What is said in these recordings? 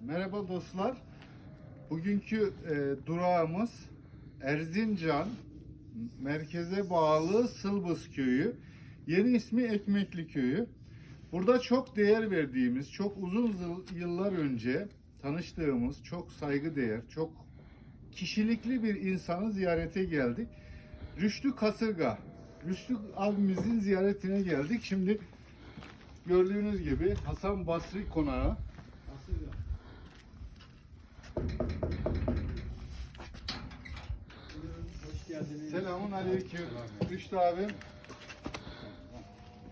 Merhaba dostlar. Bugünkü e, durağımız Erzincan merkeze bağlı Sılbız köyü. Yeni ismi Ekmekli köyü. Burada çok değer verdiğimiz, çok uzun yıl- yıllar önce tanıştığımız, çok saygıdeğer, çok kişilikli bir insanı ziyarete geldik. Rüştü Kasırga. Rüştü abimizin ziyaretine geldik. Şimdi gördüğünüz gibi Hasan Basri konağı. Selamun aleyküm. Rüştü abim.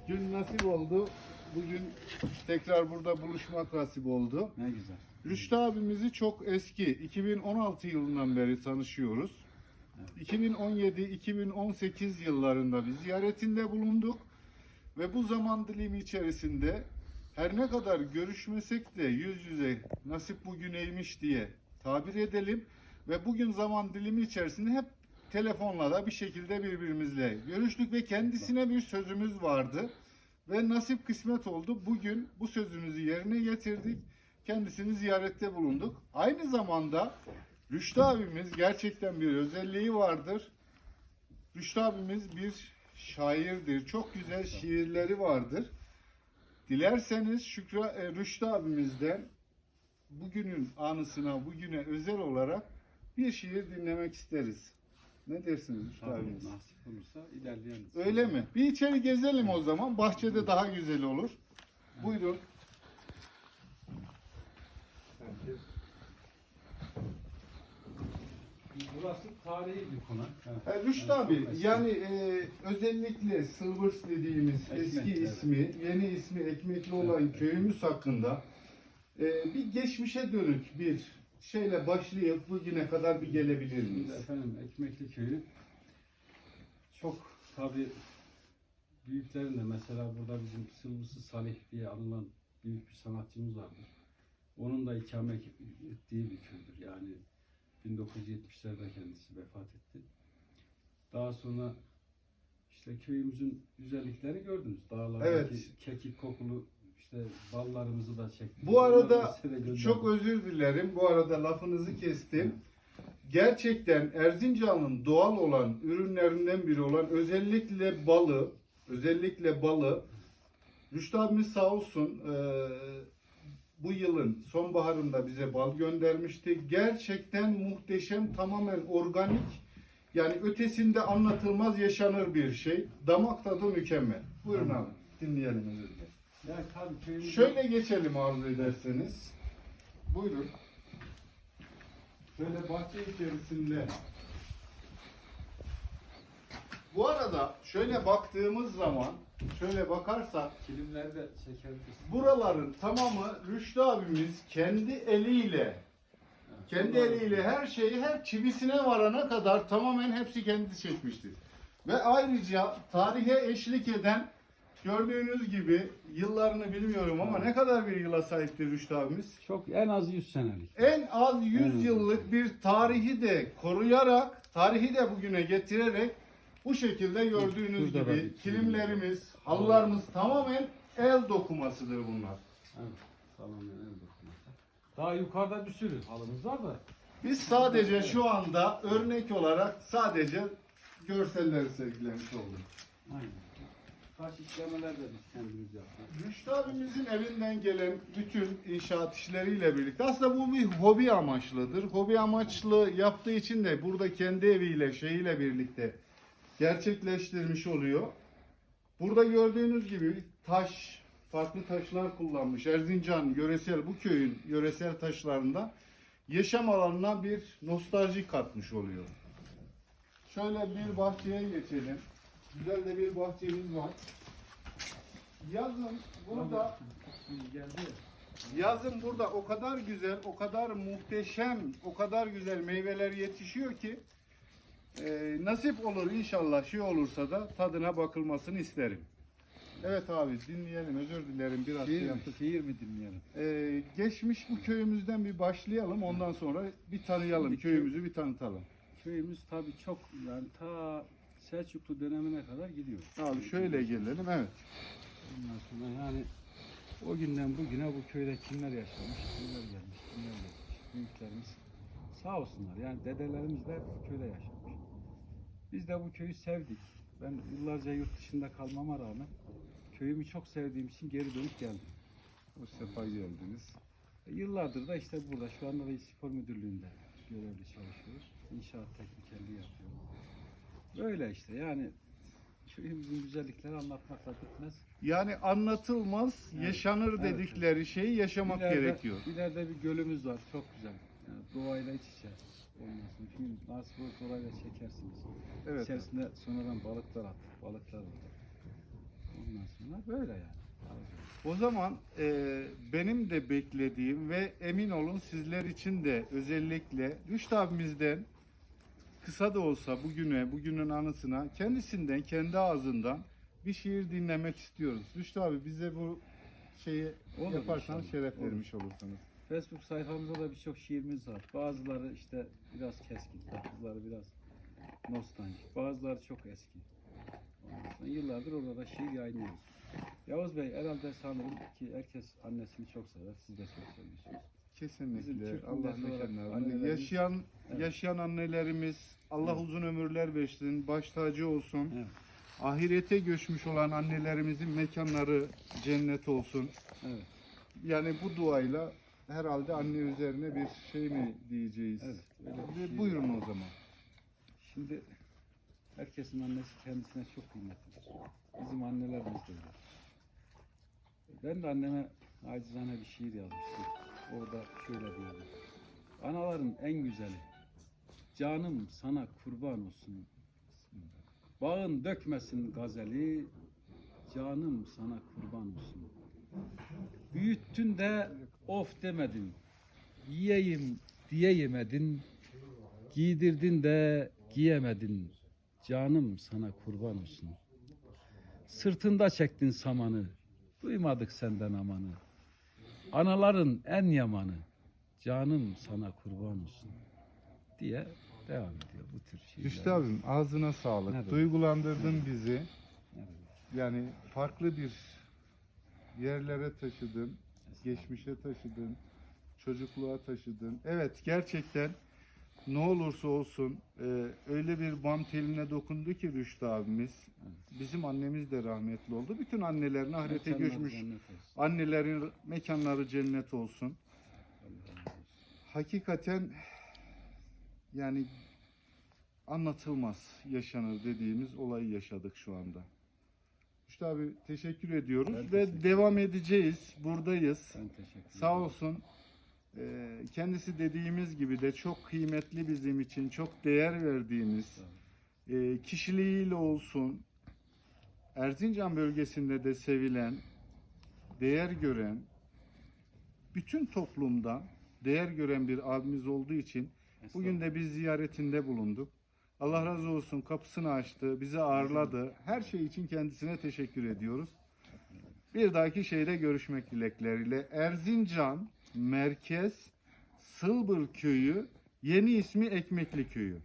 Gün nasip oldu. Bugün tekrar burada buluşmak nasip oldu. Ne güzel. Rüştü abimizi çok eski, 2016 yılından beri tanışıyoruz. 2017-2018 yıllarında bir ziyaretinde bulunduk. Ve bu zaman dilimi içerisinde her ne kadar görüşmesek de yüz yüze nasip bugüneymiş diye tabir edelim. Ve bugün zaman dilimi içerisinde hep telefonla da bir şekilde birbirimizle görüştük ve kendisine bir sözümüz vardı. Ve nasip kısmet oldu. Bugün bu sözümüzü yerine getirdik. Kendisini ziyarette bulunduk. Aynı zamanda Rüştü abimiz gerçekten bir özelliği vardır. Rüştü abimiz bir şairdir. Çok güzel şiirleri vardır. Dilerseniz Şükrü e, Rüştü abimizden bugünün anısına, bugüne özel olarak bir şiir dinlemek isteriz. Ne dersiniz Rüştü Tabii abimiz? nasip olursa ilerleyen. Öyle mi? Bir içeri gezelim o zaman. Bahçede daha güzel olur. Buyurun. Burası tarihi bir konak. Evet. E, Rüştü Evet, abi yani e, özellikle Silvers dediğimiz Ekmek, eski evet. ismi, yeni ismi Ekmekli olan Evet, köyümüz hakkında e, bir geçmişe dönük bir şeyle başlayıp bugüne kadar bir gelebilir miyiz? efendim Ekmekli Köyü çok tabi büyüklerin de mesela burada bizim Sıvısı Salih diye anılan büyük bir sanatçımız vardır. Onun da ikamet ettiği bir köydür. Yani 1970'lerde kendisi vefat etti. Daha sonra işte köyümüzün güzellikleri gördünüz. Dağlardaki Evet. kekik kokulu işte ballarımızı da çektik. Bu arada çok özür dilerim. Bu arada lafınızı kestim. Gerçekten Erzincan'ın doğal olan ürünlerinden biri olan özellikle balı, özellikle balı Rüştü abimiz sağ olsun eee, bu yılın sonbaharında bize bal göndermişti. Gerçekten muhteşem, tamamen organik. Yani ötesinde anlatılmaz yaşanır bir şey. Damak tadı mükemmel. Buyurun abi. Dinleyelim dilerim. Yani tabii köyümüzde Şöyle geçelim arzu ederseniz. Buyurun. Böyle bahçe içerisinde. Bu arada şöyle baktığımız zaman, şöyle bakarsak kilimleri de çekebiliriz. buraların tamamı Rüştü abimiz kendi eliyle kendi eliyle her şeyi her çivisine varana kadar tamamen hepsi kendisi çekmiştir. Ve ayrıca tarihe eşlik eden gördüğünüz gibi yıllarını bilmiyorum ama ne kadar bir yıla sahiptir Rüştü abimiz? Çok en az 100 senelik. En az 100 Evet. yıllık bir tarihi de koruyarak, tarihi de bugüne getirerek bu şekilde gördüğünüz Şurada da gibi bir kilim kilimlerimiz, halılarımız tamamen el dokumasıdır bunlar. Evet. Tamamen el dokuması. Daha yukarıda bir sürü halımız var da. Biz sadece şu anda örnek olarak sadece görselleri sergilemiş olduk. Aynen. Taş işlemeler de biz kendimiz yaptık. Rüştü abimizin elinden gelen bütün inşaat işleriyle birlikte aslında bu bir hobi amaçlıdır. Hobi amaçlı yaptığı için de burada kendi eviyle şeyiyle birlikte gerçekleştirmiş oluyor. Burada gördüğünüz gibi taş, farklı taşlar kullanmış. Erzincan yöresel bu köyün yöresel taşlarında yaşam alanına bir nostalji katmış oluyor. Şöyle bir bahçeye geçelim. Güzel de bir bahçemiz var. Yazın burada yazın burada o kadar güzel, o kadar muhteşem, o kadar güzel meyveler yetişiyor ki e, nasip olur inşallah şey olursa da tadına bakılmasını isterim. Evet abi dinleyelim özür dilerim biraz şey Şiir, yaptık. şiir mi dinleyelim? E, geçmiş bu köyümüzden bir başlayalım ondan sonra bir tanıyalım Şimdi köyümüzü bir tanıtalım. Köyümüz tabii çok yani ta Selçuklu dönemine kadar gidiyor. Abi şöyle gelelim evet. Ondan sonra yani O günden bugüne bu köyde kimler yaşamış, kimler gelmiş, kimler geçmiş. Büyüklerimiz sağ olsunlar. Yani dedelerimiz de köyde yaşamış. Biz de bu köyü sevdik. Ben yıllarca yurt dışında kalmama rağmen köyümü çok sevdiğim için geri dönüp geldim. O sefa geldiniz. E, Yıllardır da işte burada. Şu anda da Spor Müdürlüğü'nde görevli çalışıyoruz. İnşaat teknikerliği yapıyorum. Böyle işte yani köyümüzün güzellikleri anlatmakla bitmez. Yani anlatılmaz, Evet. yaşanır Evet, dedikleri şeyi yaşamak İleride- gerekiyor. İleride bir gölümüz var. Çok güzel. Yani doğayla iç içe olmasın. Çünkü nasip olursa orayı da çekersiniz. Evet. İçerisinde sonradan balıklar at. Balıklar var. Ondan sonra böyle yani. O zaman e, benim de beklediğim ve emin olun sizler için de özellikle Rüştü abimizden kısa da olsa bugüne, bugünün anısına kendisinden, kendi ağzından bir şiir dinlemek istiyoruz. Rüştü abi bize bu şeyi Olur yaparsanız şeref Olur. vermiş olursunuz. Facebook sayfamızda da birçok şiirimiz var. Bazıları işte biraz keskin, bazıları biraz nostaljik, bazıları çok eski. Ondan yıllardır orada da şiir yayınlıyoruz. Yavuz Bey herhalde sanırım ki herkes annesini çok sever, siz de çok seviyorsunuz. Kesinlikle. Allah mekanlarını. Yaşayan Evet. yaşayan annelerimiz Allah Evet. uzun ömürler versin, baş tacı olsun. Evet, Ahirete göçmüş olan annelerimizin mekanları cennet olsun. evet, Yani bu duayla herhalde anne üzerine bir şey mi diyeceğiz? evet. Öyle bir şiir buyurun o zaman. Şimdi herkesin annesi kendisine çok kıymetlidir. Bizim annelerimiz de öyle. Ben de anneme acizane bir şiir yazmıştım. Orada şöyle diyordu. Anaların en güzeli. Canım sana kurban olsun. Bağın dökmesin gazeli. Canım sana kurban olsun. Büyüttün de of demedin. Yiyeyim diye yemedin. Giydirdin de giyemedin. Canım sana kurban olsun. Sırtında çektin samanı. Duymadık senden amanı. Anaların en yamanı. Canım sana kurban olsun. Diye devam ediyor bu tür şeyler. Rüştü abim ağzına sağlık. Ne? Duygulandırdın bizi. Yani farklı bir yerlere taşıdın. Geçmişe taşıdın. Çocukluğa taşıdın. Evet gerçekten ne olursa olsun e, öyle bir bam teline dokundu ki Rüştü abimiz. Bizim annemiz de rahmetli oldu. Bütün annelerin ahirete Mekanlar göçmüş. Annelerin mekanları cennet olsun. Hakikaten yani anlatılmaz yaşanır dediğimiz olayı yaşadık şu anda. İşte abi teşekkür ediyoruz Ben ve teşekkür devam edeceğiz. Buradayız. Ben teşekkür ederim. Sağ olsun. Ee, kendisi dediğimiz gibi de çok kıymetli bizim için, çok değer verdiğimiz, e, kişiliğiyle olsun, Erzincan bölgesinde de sevilen, değer gören, bütün toplumda değer gören bir abimiz olduğu için bugün de biz ziyaretinde bulunduk. Allah razı olsun kapısını açtı, bizi ağırladı. Her şey için kendisine teşekkür ediyoruz. Bir dahaki şeyde görüşmek dilekleriyle. Erzincan Merkez Sılbır Köyü, yeni ismi Ekmekli Köyü.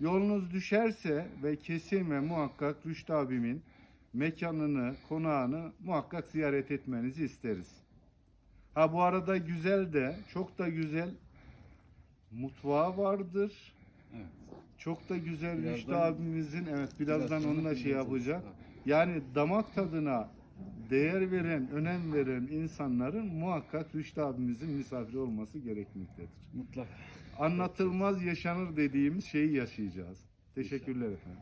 Yolunuz düşerse ve kesin ve muhakkak Rüştü abimin mekanını, konağını muhakkak ziyaret etmenizi isteriz. Ha bu arada güzel de, çok da güzel mutfağı vardır. Evet. Çok da güzel Birazdan- Rüştü abimizin, evet birazdan sonra onunla şey yapacak. Yani damak tadına değer veren, önem veren insanların muhakkak Rüştü abimizin misafiri olması gerekmektedir. Mutlaka. Anlatılmaz yaşanır dediğimiz şeyi yaşayacağız. Teşekkürler efendim.